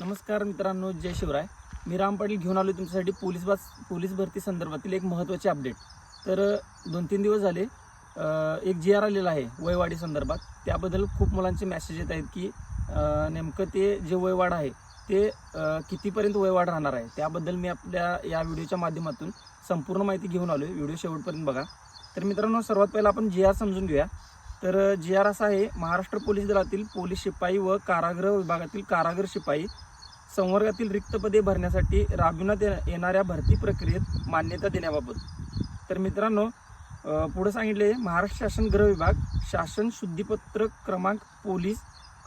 नमस्कार मित्रांनो जय शिवराय. मी राम पाटील घेऊन आलो तुमच्यासाठी पोलीस बस पोलीस भरती संदर्भातील एक महत्त्वाचे अपडेट. तर दोन तीन दिवस झाले एक जी आर आलेला आहे वयवाढी संदर्भात. त्याबद्दल खूप मुलांचे मॅसेज येत आहेत की नेमकं ते जे वयवाढ आहे ते कितीपर्यंत वयवाढ राहणार आहे? त्याबद्दल मी आपल्या या व्हिडिओच्या माध्यमातून संपूर्ण माहिती घेऊन आलो आहे व्हिडिओ शेवटपर्यंत बघा. तर मित्रांनो सर्वात पहिला आपण जी आर समजून घेऊया. तर जी आर असा आहे महाराष्ट्र पोलीस दलातील पोलीस शिपाई व कारागृह विभागातील कारागृह शिपाई. संवर्गातील रिक्त पदे भरण्यासाठी राबविण्यात येणाऱ्या भरती प्रक्रियेत मान्यता देण्याबाबत. तर मित्रांनो पुढं सांगितले महाराष्ट्र शासन गृह विभाग शासन शुद्धीपत्र क्रमांक पोलीस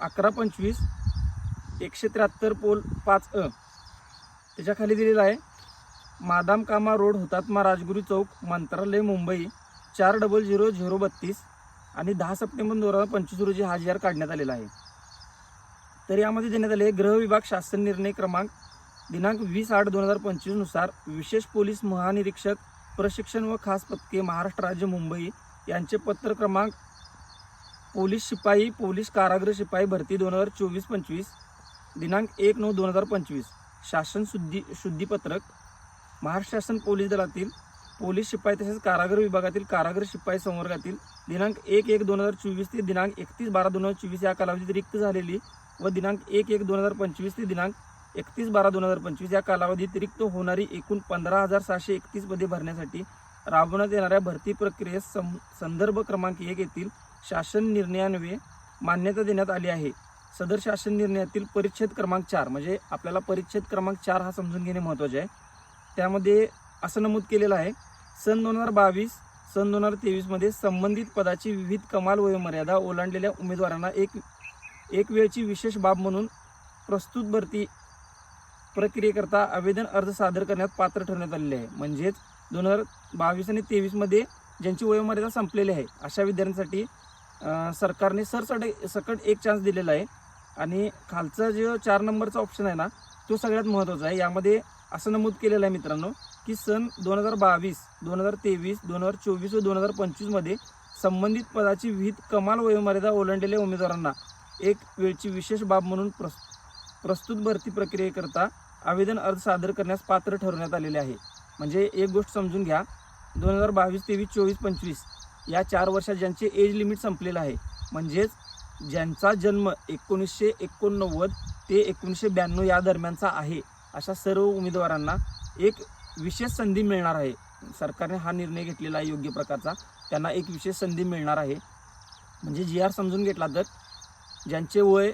अकरा पंचवीस एकशे त्र्याहत्तर पोल पाच अ. त्याच्याखाली दिलेला आहे मादाम कामा रोड हुतात्मा राजगुरू चौक मंत्रालय मुंबई चार डबल झिरो झिरो बत्तीस आणि दहा सप्टेंबर दोन हजार पंचवीस रोजी हा जी आर काढण्यात आलेला आहे. तर यामध्ये देण्यात आले गृह विभाग शासन निर्णय क्रमांक दिनांक वीस आठ दोन हजार पंचवीसनुसार विशेष पोलीस महानिरीक्षक प्रशिक्षण व खास पथके महाराष्ट्र राज्य मुंबई यांचे पत्र क्रमांक पोलीस शिपाई पोलीस कारागृह शिपाई भरती दोन हजार चोवीस पंचवीस दिनांक एक नऊ दोन हजार पंचवीस शासन शुद्धी शुद्धीपत्रक महाराष्ट्र शासन पोलीस दलातील पोलीस शिपाई तसेच कारागृह विभागातील कारागृह शिपाई संवर्गातील दिनांक एक एक दोन हजार चोवीस ते दिनांक एकतीस बारा दोन हजार चोवीस या कालावधीत रिक्त झालेली व दिनांक एक एक दोन हजार पंचवीस ते दिनांक एकतीस बारा दोन हजार पंचवीस या कालावधीत रिक्त होणारी एकूण पंधरा हजार सहाशे एकतीस पदे भरण्यासाठी राबवण्यात येणाऱ्या भरती प्रक्रियेस सं संदर्भ क्रमांक एक येथील शासन निर्णयान्वये मान्यता देण्यात आली आहे. सदर शासन निर्णयातील परिच्छेद क्रमांक चार म्हणजे आपल्याला परिच्छेद क्रमांक चार हा समजून घेणे महत्त्वाचे आहे. त्यामध्ये असं नमूद केलेलं आहे. सन दोन हजार बावीस सन दोन हजार तेवीसमध्ये संबंधित पदाची विविध कमाल वयोमर्यादा ओलांडलेल्या उमेदवारांना एक एक वेळची विशेष बाब म्हणून प्रस्तुत भरती प्रक्रियेकरता आवेदन अर्ज सादर करण्यात पात्र ठरवण्यात आलेले आहे. म्हणजेच दोन हजार बावीस आणि तेवीसमध्ये ज्यांची वयोमर्यादा संपलेली आहे अशा विद्यार्थ्यांसाठी सरकारने सरसट सकट एक चान्स दिलेला आहे. आणि खालचा जो चार नंबरचा ऑप्शन आहे ना तो सगळ्यात महत्त्वाचा आहे. यामध्ये असं नमूद केलेलं आहे मित्रांनो की सन दोन हजार बावीस दोन हजार तेवीस दोन हजार चोवीस व दोन हजार पंचवीसमध्ये संबंधित पदाची विहित कमाल वयोमर्यादा ओलांडलेल्या उमेदवारांना एक वेळची विशेष बाब म्हणून प्रस प्रस्तुत भरती प्रक्रियेकरता आवेदन अर्ज सादर करण्यास पात्र ठरवण्यात आलेले आहे. म्हणजे एक गोष्ट समजून घ्या दोन हजार बावीस तेवीस चोवीस पंचवीस या चार वर्षात ज्यांचे एज लिमिट संपलेलं आहे म्हणजेच ज्यांचा जन्म एकोणीसशे एकोणनव्वद ते एकोणीसशे ब्याण्णव या दरम्यानचा आहे अशा सर्व उमेदवारांना एक विशेष संधी मिळणार आहे. सरकारने हा निर्णय घेतलेला आहे योग्य प्रकारचा. त्यांना एक विशेष संधी मिळणार आहे. म्हणजे जी आर समजून घेतला तर ज्यांचे वय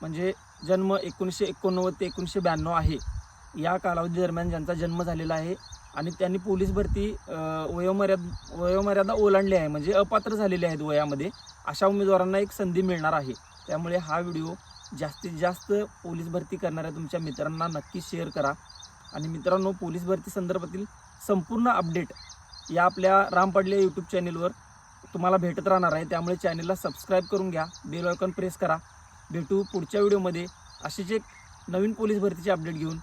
म्हणजे जन्म एकोणीसशे एकोणनव्वद ते एकोणीसशे ब्याण्णव आहे या कालावधी दरम्यान ज्यांचा जन्म झालेला आहे आणि त्यांनी पोलीस भरती वयोमर्याद वयोमर्यादा ओलांडली आहे म्हणजे अपात्र झालेले आहेत वयामध्ये अशा उमेदवारांना एक संधी मिळणार आहे. त्यामुळे हा व्हिडिओ जास्तीत जास्त पोलीस भरती करणाऱ्या तुमच्या मित्रांना नक्की शेअर करा. आणि मित्रांनो पोलीस भरती संदर्भातील संपूर्ण अपडेट या आपल्या राम पडले यूट्यूब चॅनेलवर तुम्हाला भेटत राहणार आहे. त्यामुळे चॅनेलला सबस्क्राईब करून घ्या. बेल आयकॉन प्रेस करा. भेटू पुढच्या व्हिडिओमध्ये असेच एक नवीन पोलीस भरतीचे अपडेट घेऊन.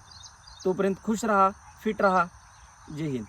तोपर्यंत खुश राहा फिट राहा. जय हिंद.